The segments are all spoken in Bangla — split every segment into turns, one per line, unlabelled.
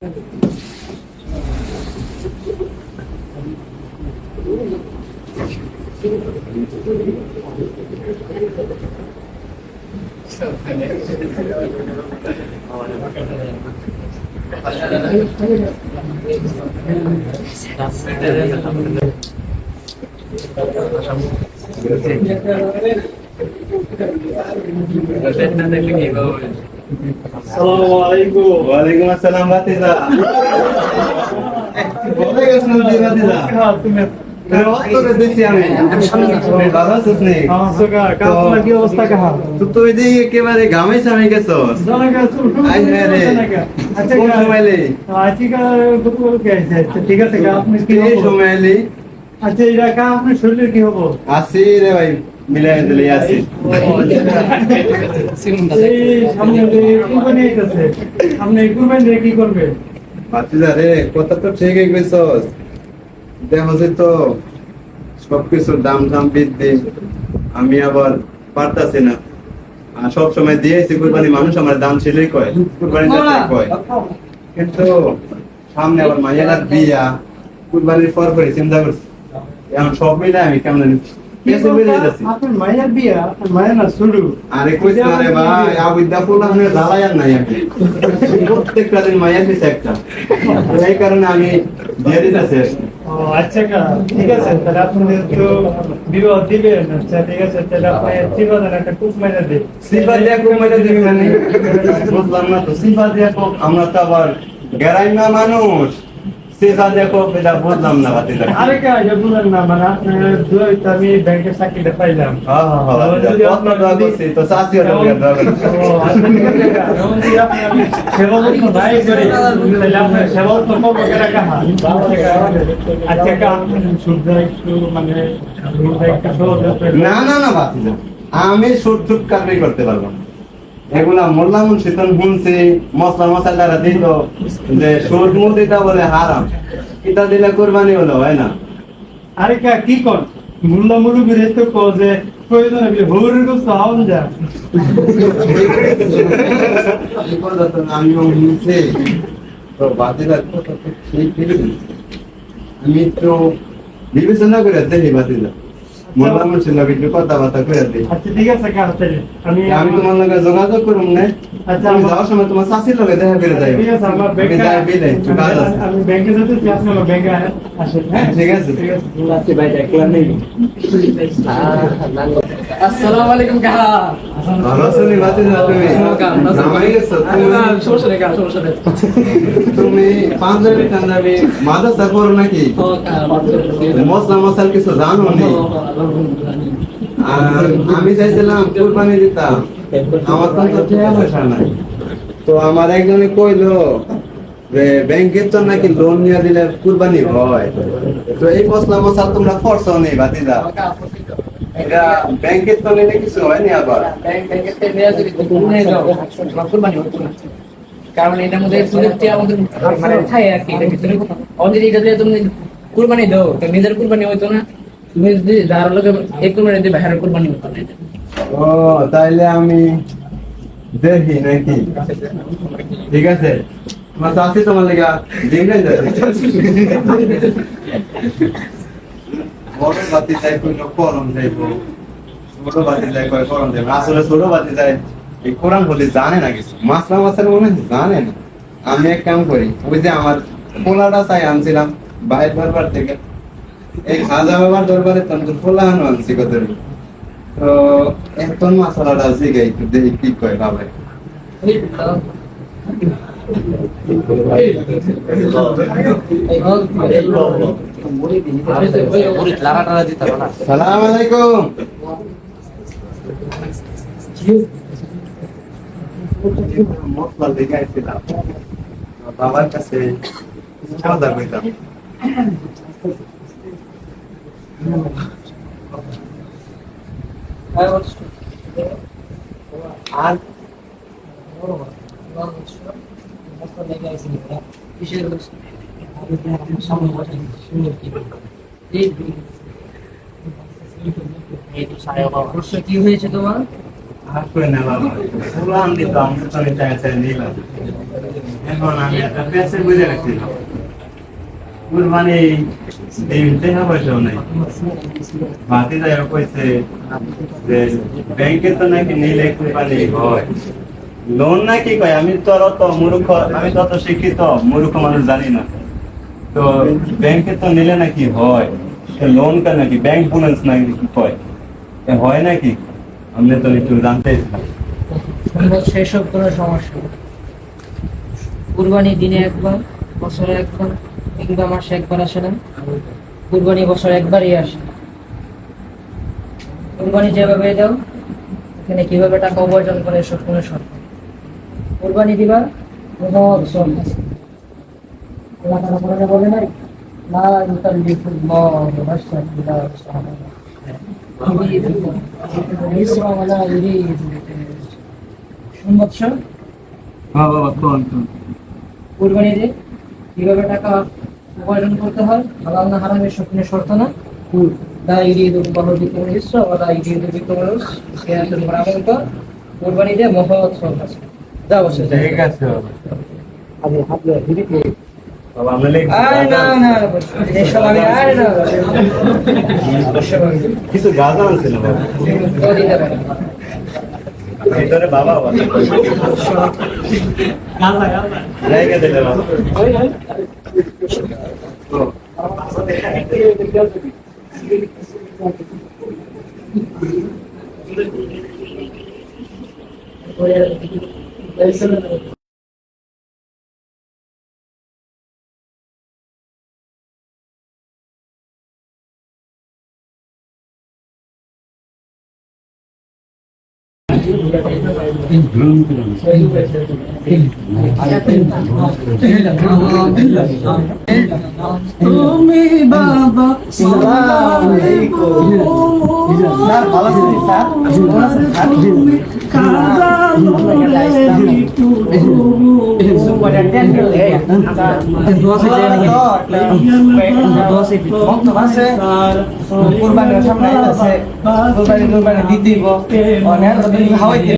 Gracias. আসসালাম বলে যে তুমি তুই যে একেবারে গেছস হ্যাঁ রে।
আচ্ছা
কোন
ঠিক আছে আছে আচ্ছা এই রাখা আপনার শরীরের কি হব
আসি রে ভাই। মিলাই দিলি
সামনে কুরবানি আইতাছে আপনি কুরবানি দিয়ে কি করবে
ভাতিজা রে কথা তো ঠিকই কইছস। দেখো তো সবকিছুর দাম দাম বৃদ্ধি। আমি আবার পারতাছি না। আর সব সময় দিয়েছি কুরবানি মানুষ আমার দাম ছিলই কয় কুরবানি কয়। কিন্তু সামনে আবার মাইয়ার বিয়া কুরবানির পর পরে চিন্তা করছি। এখন সব মিলে আমি কেমন পেছে বেরিয়ে যাচ্ছি
আপনার মায়ের বিয়া আপনার মায়ের না শুরু।
আরে কইস না রে ভাই আবিদ্যা ফুল আমি জ্বালাই আর নাই আমি প্রত্যেকটা দিন মাইয়ার পিছে একটা। এই কারণে আমি দিয়ে দিতেছি আর কি।
ও আচ্ছা ঠিক আছে তাহলে আপনি তো বিবাহ দিবেন। আচ্ছা ঠিক আছে তাহলে আপনি চিবাদেন একটা কুক মাইনা দিন।
সিফা দিয়া কমাইতে দিবি না নি? বুঝলাম না তো সিফা দিয়া আমরা তো আবার গেরাই না মানুষ। এটা বুঝলাম না
আরে কা না মানে দুই আমি ব্যাংকের চাকরিটা পাইলাম।
হ্যাঁ হ্যাঁ হ্যাঁ কত করছি? তো চাষি
আচ্ছা, সেবা যত্ন নাই করি, তাহলে সেবা যত্ন? আচ্ছা কা, শুদ্ধ একটু মানে
না না না আমি করতে পারব না। এগুলা মোল্লা মুন্সিতন শুনছি মশলা মশালারা দিত যে সুদ মুদ দিতা বলে হারাম। এটা দিলে কোরবানি হলো হয় না?
আরে কা কি কর? মুল্লা মুলু বিরে তো কো যে প্রয়োজন হবে হৌরের গোস্ত হাওন যা।
আমি শুনছি তো তো ঠিকই আমি তো বিবেচনা করে দেখি বাতিদা মোল্লা মুন্সিলা একটু কথাবার্তা করে দিই।
আচ্ছা ঠিক আছে কা আমি
আমি তোমার লগে যোগাযোগ করুম না।
আচ্ছা,
আমি যাওয়ার সময় তোমার চাষির লগে দেখা করে যাই
ঠিক আছে আমার ব্যাংকে
যাই বিলে একটু কাজ আছে।
আমি ব্যাংকে যেতে চাই আপনি আমার ব্যাংকে আসেন হ্যাঁ?
ঠিক আছে।
ঠিক আছে।
আসসালামু আলাইকুম
ভালো নি তুমি? নামাই গেছো তুমি?
সমস্যা নেই সমস্যা নেই।
তুমি পাঞ্জাবি টাঞ্জাবি মাদ্রাসা করো নাকি? মশলা মশাল কিছু জানো নি? আমি চাইছিলাম কুরবানি দিতাম আমার তো তো টাকা পয়সা নাই। তো আমার একজনে কইলো যে ব্যাংকের তো নাকি লোন নিয়ে দিলে কুরবানি হয়। তো এই মশলা মশাল তোমরা ফরছো নেই বাতিদা এটা ব্যাংকের তো কিছু হয়নি আবার?
কারণ মধ্যে মানে থাকে আর কি এটার আমাদের এটা দিয়ে তুমি কুরবানি দাও তো নিজের কুরবানি হইতো না তুমি যদি যার লোকে এই কুরবানি দিয়ে বাইরের কুরবানি হতো
ও, তাইলে আমি দেখি নাকি। ঠিক আছে। আমার চাষি তোমার লেগা ডিম নাই বড় বাতি চাই কইলো করম যাইবো ছোট বাতি চাই কয় করম যাইবো আসলে ছোট বাতি চাই, এই কোরআন বলে জানে না কিছু। মাসলা মাসের মনে জানে না। আমি এক কাম করি, ওই যে আমার পোলাটা চাই আনছিলাম বাইরের দরবার থেকে। এই খাজা বাবার দরবারে তন্দুর পোলা আনো আনছি কত তো এখন মশলাটা জিগাই দেখি কি কয় বাবা সালাম আলাইকুম বাবার কাছে সাদা কইতাম আর নাই ব্যাংকে তো নাকি নিলে হয় লোন নাকি কয় আমি তো অত মূর্খ, আমি তো অত শিক্ষিত, মূর্খ মানুষ জানি না। তো ব্যাংকে তো নিলে নাকি হয়? লোন কা নাকি ব্যাংক বোনাস নাকি এ হয় নাকি? আপনি তো একটু জানতে
সেসব কোনো সমস্যা কুরবানি দিনে একবার, বছরে একবার, কিংবা মাসে একবার আসে না। কুরবানি বছর একবারই আসে। কুরবানি যেভাবে দাও, এখানে কীভাবে টাকা উপার্জন করে, এসব কোনো নেই। কুরবানি দিবা আছে বলে নাই? ইউকাল্লিফুল্লাহু নাফসান ইল্লা উসআহা
হ্যাঁ বাবা কোন কোন?
কুরবানিতে কীভাবে টাকা উপার্জন করতে হয়? হালাল না হারামের স্বপ্নে শর্ত না? কুরবানিতে আছে। বসে।
ঠিক আছে কিছু গাছ আনছিল ভিতরে বাবা লেগে দিলে বাবা
তুমি বাবা
কুরবানির সামনে আছে কুরবানি কুরবানি হাওয়াই দিবা। অনেক দিব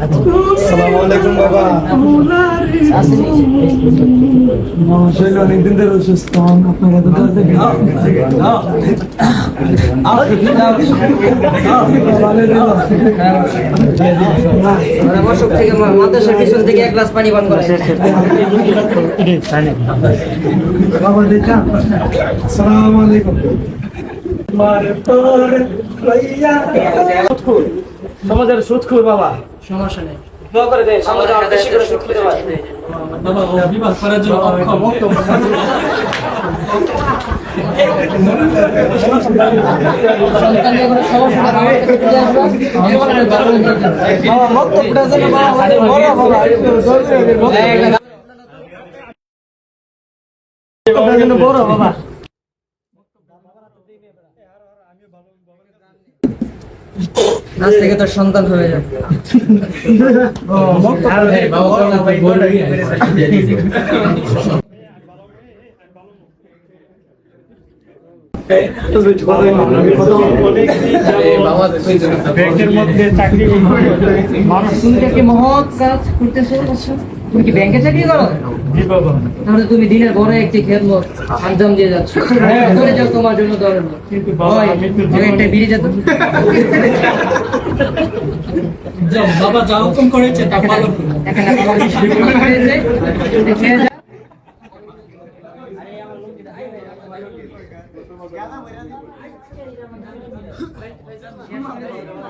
আলাইকুম বাবা।
অনেকদিন ধরে অসুস্থ। বাবা দেখা। আলাইকুম।
সমাজের সুৎখুর বাবা।
সমস্যা নেই।
বাবা ও বিবাহ করার জন্য অক্ষম
ভালো বড় বাবা
বড় বাবা।
আজ থেকে তোর সন্তান হয়ে যাবে।
মধ্যে চাকরি মানুষ
তুমি কি মহৎ কাজ করতেছে তুমি কি ব্যাংকে চাকরি করো? তাহলে তুমি দিনের বড় একটি খেলব আঞ্জাম দিয়ে যাচ্ছ। করে যাও তোমার জন্য দরকার
কিন্তু বাবা
একটা বিড়ি যেত
বাবা যা হুকুম করেছে তা পালন করুন।
এখানে বাবা বিক্রি হয়েছে খেয়ে যা
তোরপুর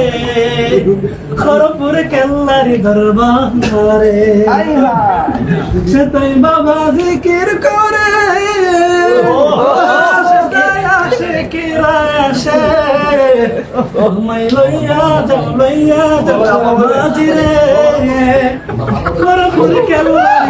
খরপুর কেল্লারি দরবারে। সে তাই বাবা জিকির করে। সেটাই খরপুর কেল্লারি